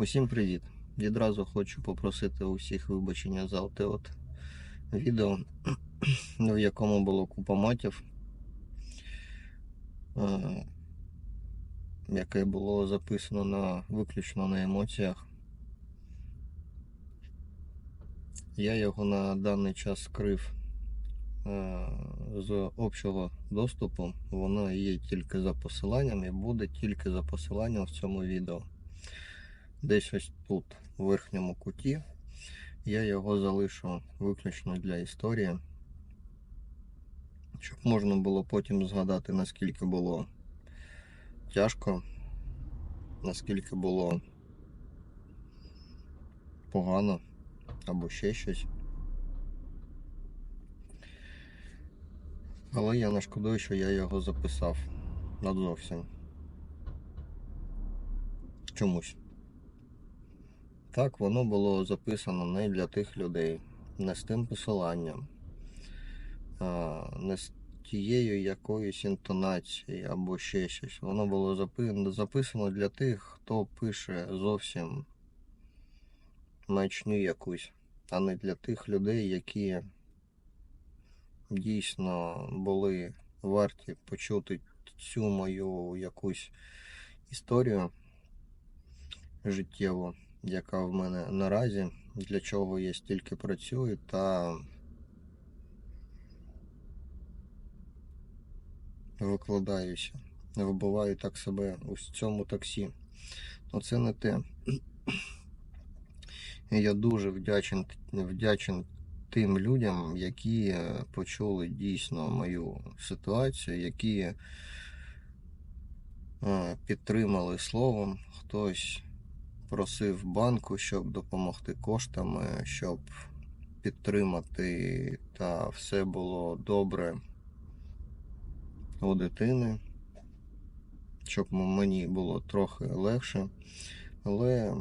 Усім привіт! Відразу хочу попросити усіх вибачення за те от відео, в якому було купа матів, е, яке було записано на виключно на емоціях. Я його на даний час скрив е, з общого доступу. Воно є тільки за посиланням і буде тільки за посиланням в цьому відео десь ось тут, в верхньому куті. Я його залишу виключно для історії, щоб можна було потім згадати, наскільки було тяжко, наскільки було погано або ще щось. Але я не шкодую, що я його записав надзовсім. Чомусь. Так, воно було записано не для тих людей, не з тим посиланням, не з тією якоюсь інтонацією або ще щось. Воно було записано для тих, хто пише зовсім маячню якусь, а не для тих людей, які дійсно були варті почути цю мою якусь історію життєву яка в мене наразі, для чого я стільки працюю та викладаюся. Вибиваю так себе у цьому таксі. Ну це не те. Я дуже вдячен, вдячен тим людям, які почули дійсно мою ситуацію, які е, підтримали словом хтось просив банку, щоб допомогти коштами, щоб підтримати та все було добре у дитини, щоб мені було трохи легше. Але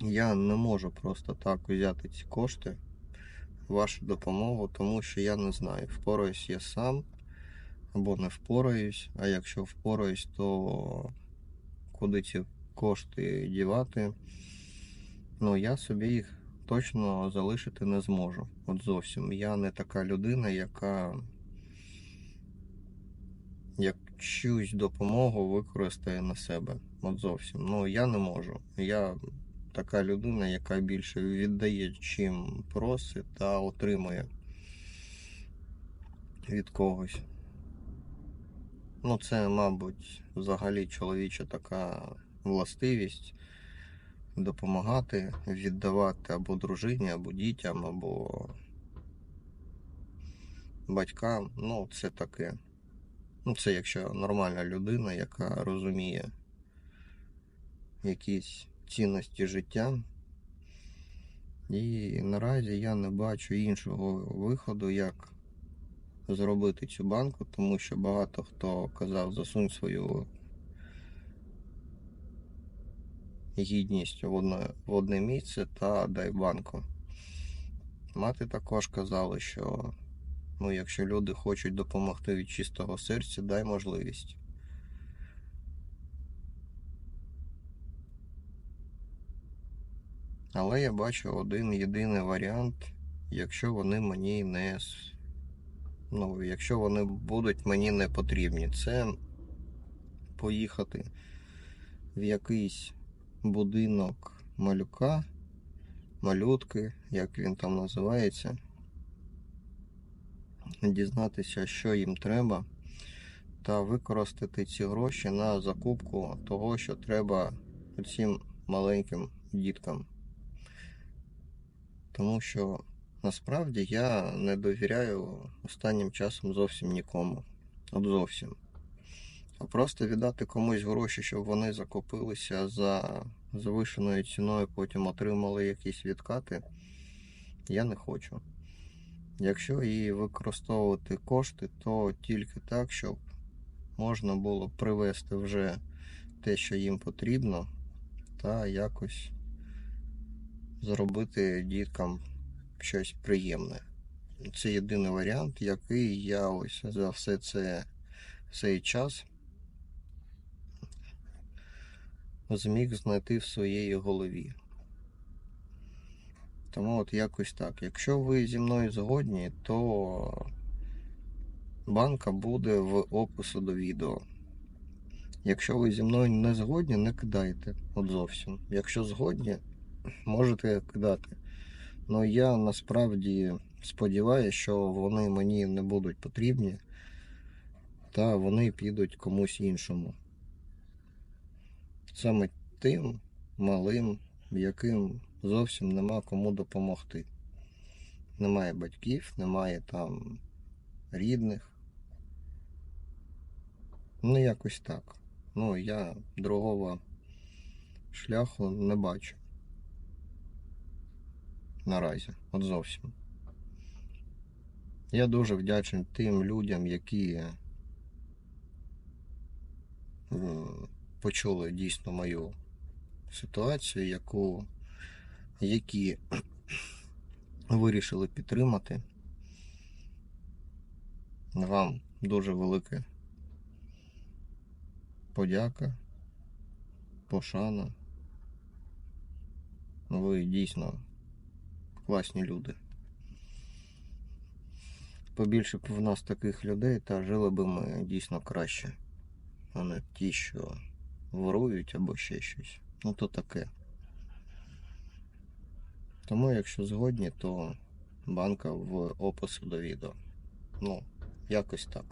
я не можу просто так взяти ці кошти, вашу допомогу, тому що я не знаю, впораюсь я сам або не впораюсь, а якщо впораюсь, то куди ці кошти дівати, ну я собі їх точно залишити не зможу. От зовсім. Я не така людина, яка як чусь допомогу використає на себе. От зовсім. Ну я не можу. Я така людина, яка більше віддає, чим просить та отримує від когось. Ну, це, мабуть, взагалі чоловіча така властивість допомагати, віддавати або дружині, або дітям, або батькам. Ну, це таке. Ну, це якщо нормальна людина, яка розуміє якісь цінності життя. І наразі я не бачу іншого виходу, як зробити цю банку, тому що багато хто казав, засунь свою гідність в одне, в одне місце та дай банку. Мати також казала, що ну, якщо люди хочуть допомогти від чистого серця, дай можливість. Але я бачу один єдиний варіант, якщо вони мені не ну, якщо вони будуть мені не потрібні, це поїхати в якийсь будинок малюка, малютки, як він там називається. Дізнатися, що їм треба, та використати ці гроші на закупку того, що треба цим маленьким діткам. Тому що насправді я не довіряю останнім часом зовсім нікому. От зовсім. А просто віддати комусь гроші, щоб вони закупилися за завишеною ціною, потім отримали якісь відкати, я не хочу. Якщо і використовувати кошти, то тільки так, щоб можна було привезти вже те, що їм потрібно, та якось зробити діткам щось приємне. Це єдиний варіант, який я ось за все це цей час зміг знайти в своїй голові. Тому от якось так. Якщо ви зі мною згодні, то банка буде в опису до відео. Якщо ви зі мною не згодні, не кидайте. От зовсім. Якщо згодні, можете кидати. Ну я насправді сподіваюся, що вони мені не будуть потрібні, та вони підуть комусь іншому. Саме тим малим, яким зовсім нема кому допомогти. Немає батьків, немає там рідних. Ну, якось так. Ну, я другого шляху не бачу. Наразі, от зовсім. Я дуже вдячний тим людям, які м, почули дійсно мою ситуацію, яку, які вирішили підтримати. Вам дуже велике подяка, пошана. Ви дійсно класні люди. Побільше б в нас таких людей, та жили б ми дійсно краще, а не ті, що ворують або ще щось. Ну то таке. Тому, якщо згодні, то банка в опису до відео. Ну, якось так.